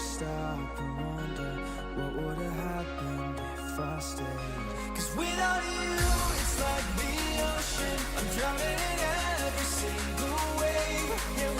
stop and wonder what would have happened if I stayed. Cause without you, it's like the ocean. I'm drowning in every single wave. Yeah,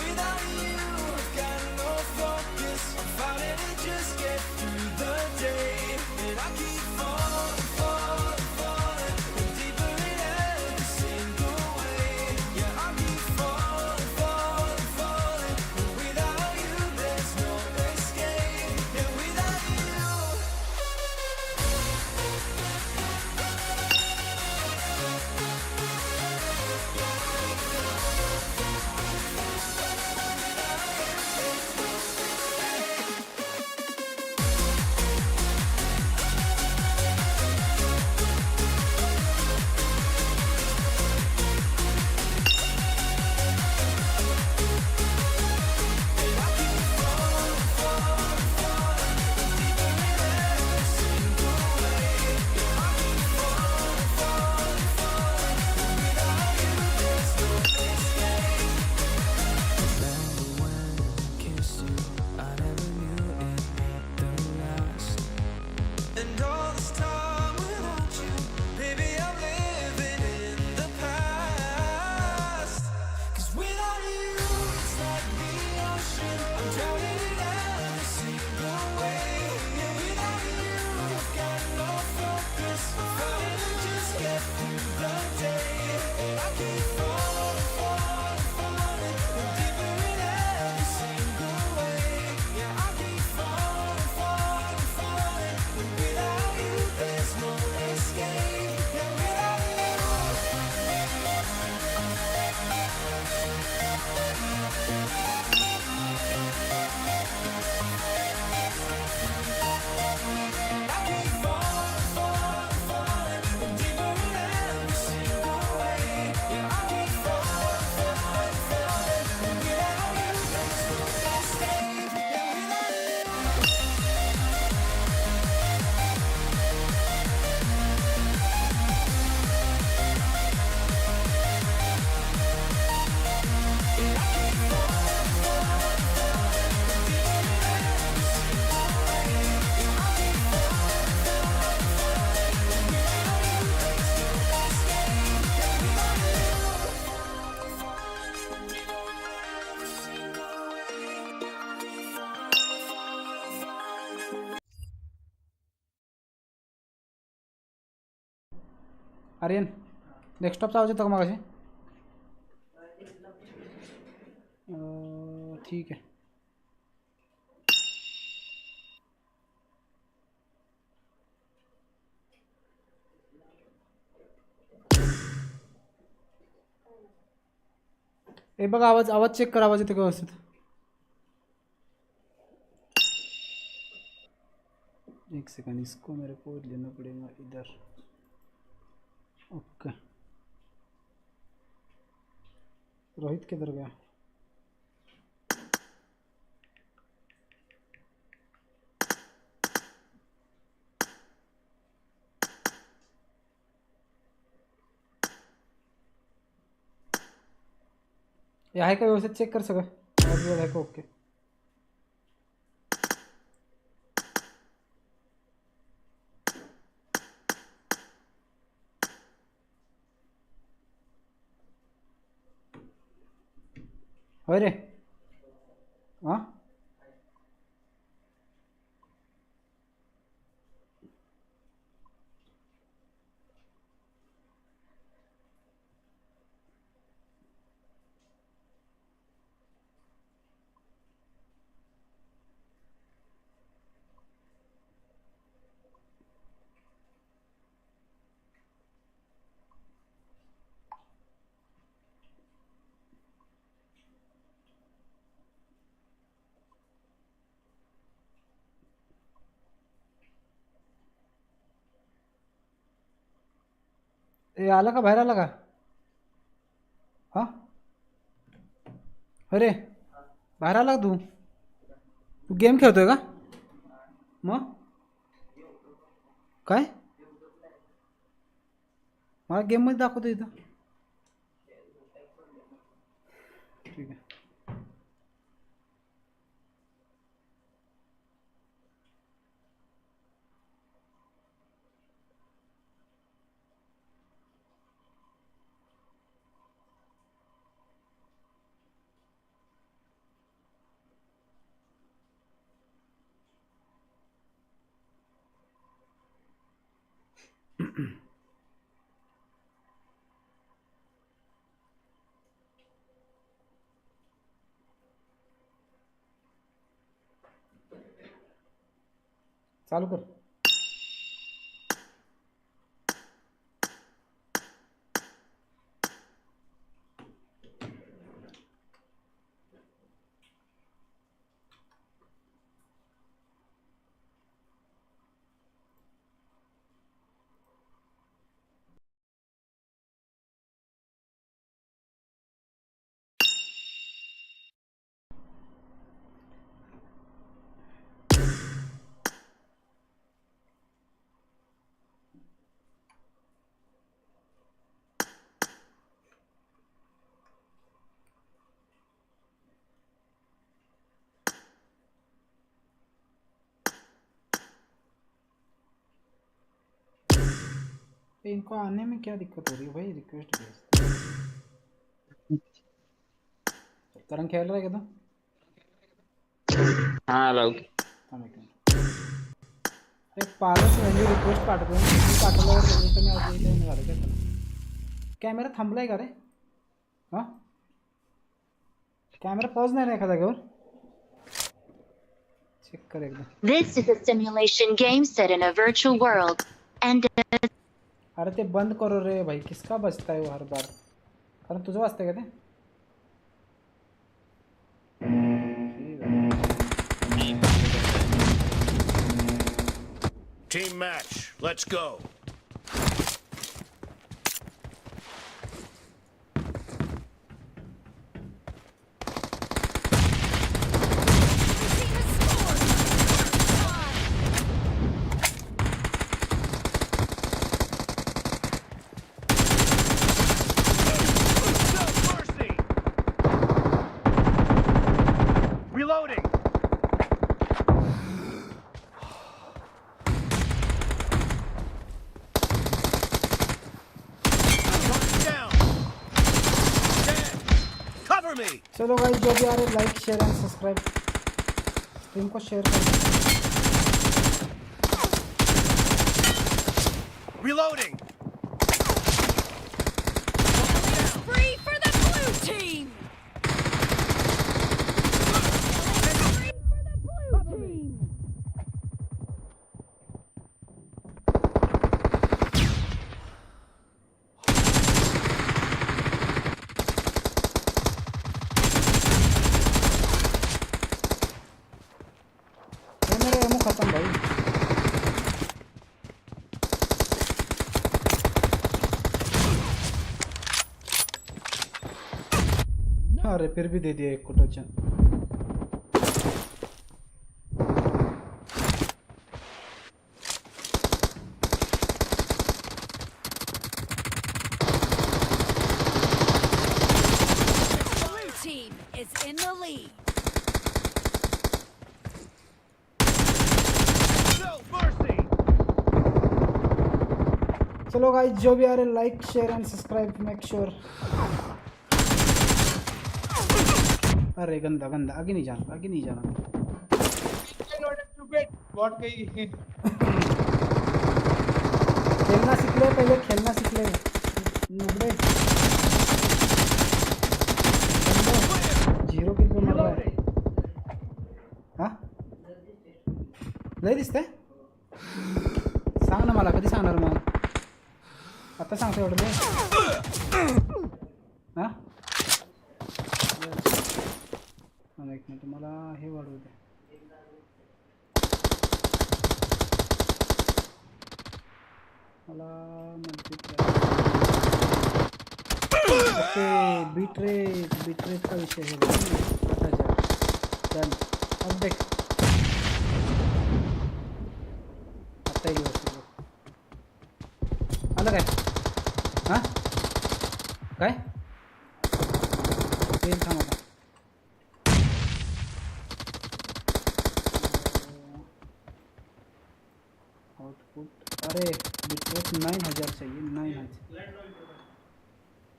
I'm telling Aryan डेस्कटॉपचा आवाज़ येतो का ठीक है ए बघा, आवाज़ आवाज़ check कर, आवाज़ का व्यवस्थित? एक सेकंड इसको मेरे को लेना पड़ेगा इधर ओके रोहित किधर गया? या है का व्यवस्थित चेक कर सका? ओके। होय रे हाँ ए आला का बाहर आला का हाँ? अरे, बाहेर आला का तू। तू गेम खेळतोय का मग काय? मला गेममध्ये दाखवतो इथं। चालू कर ये इनको आने में क्या दिक्कत हो रही है भाई रिक्वेस्ट भेज तरंग खेल रहा है क्या तू हाँ राउत थांब एक अरे पालच म्हणजे रिक्वेस्ट पाठवतो मी पाठवल्यावर लगेच तुम्ही आज इथे येऊन झालं काय कॅमेरा थांबलाय का रे हाँ कॅमेरा पॉज नाही रे एका जागेवर चेक कर एकदा This is a simulation game set in a virtual world. And अरे ते बंद करो रे भाई किसका बजता है वो हर बार कारण तुझं बजते का ते Team match, let's go. चलो भाई, जो भी आ रहे like share and subscribe stream को शेयर कर Reloading! मेरा एमओ खत्म भाई अरे फिर भी दे दिया एक को चलो गाइस जो भी आ रहे like share and subscribe make sure अरे गंदा गंदा आगे नहीं जाना आगे नहीं जाना. खेलना सीख ले पहले खेलना सीख ले. नुबड़े. झिरो किल पे मर रहा है. हा? लय दिसतंय सांग ना मला कधी सांगणार मग आता सांगतो एवढं हा एक मिनिट मला हे वाढवू दे मला okay bitrate bitrate का विषय है डन अब देख आता येईल व्यवस्थित बघ. आलं काय हाँ काय? येईल थांब. आता आउटपुट अरे बिटरेट नाइन हज़ार चाहिए नाइन हज़ार.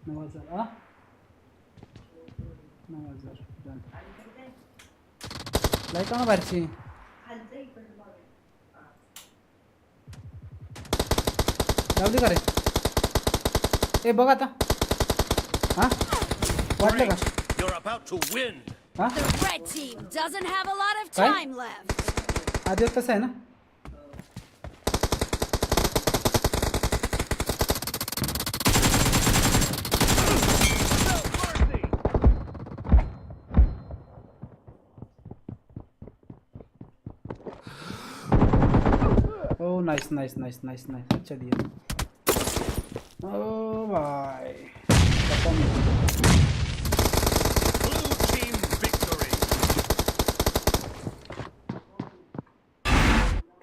नौ हज़ार, आ? नौ हज़ार डन लाईट ना बाहेरची लावली ए, बघ आता. हां वाटलं का Great. You're about to win. हां The red team doesn't have a lot of Right? time left. आधी तसं आहे ना No mercy. Oh nice nice nice nice nice अच्छा दिया ओ भाई Blue team victory.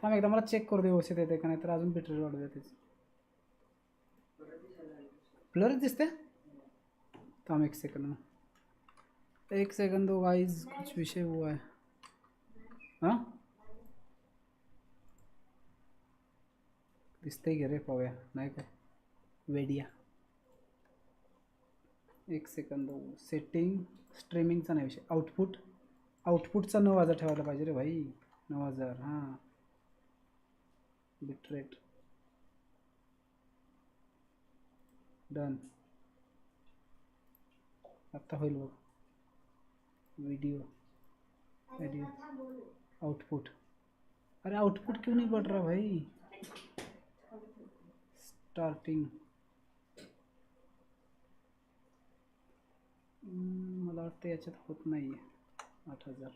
थांब एकदा मला चेक करू दे व्यवस्थित येते का नाही तर अजून बॅटरी वाढू द्या त्याची. ब्लर दिसते एक सेकंड में एक सेकंड दो गाइस कुछ विषय हुआ है. हाँ? दिसतंय घे रे पाहूया. नाही काय वेडिया. एक सेकंद सेटिंग स्ट्रीमिंगचा नाही विषय. आउटपुट आउटपुटचा नऊ हज़ार ठेवायला पाहिजे रे भाई. नऊ हज़ार, हाँ. बिटरेट डन आता होईल बघ. वीडियो वीडियो आउटपुट अरे आउटपुट क्यों नहीं बढ़ रहा भाई? स्टार्टिंग मला वाटतं याच्यात होत नाही आहे आठ हजार.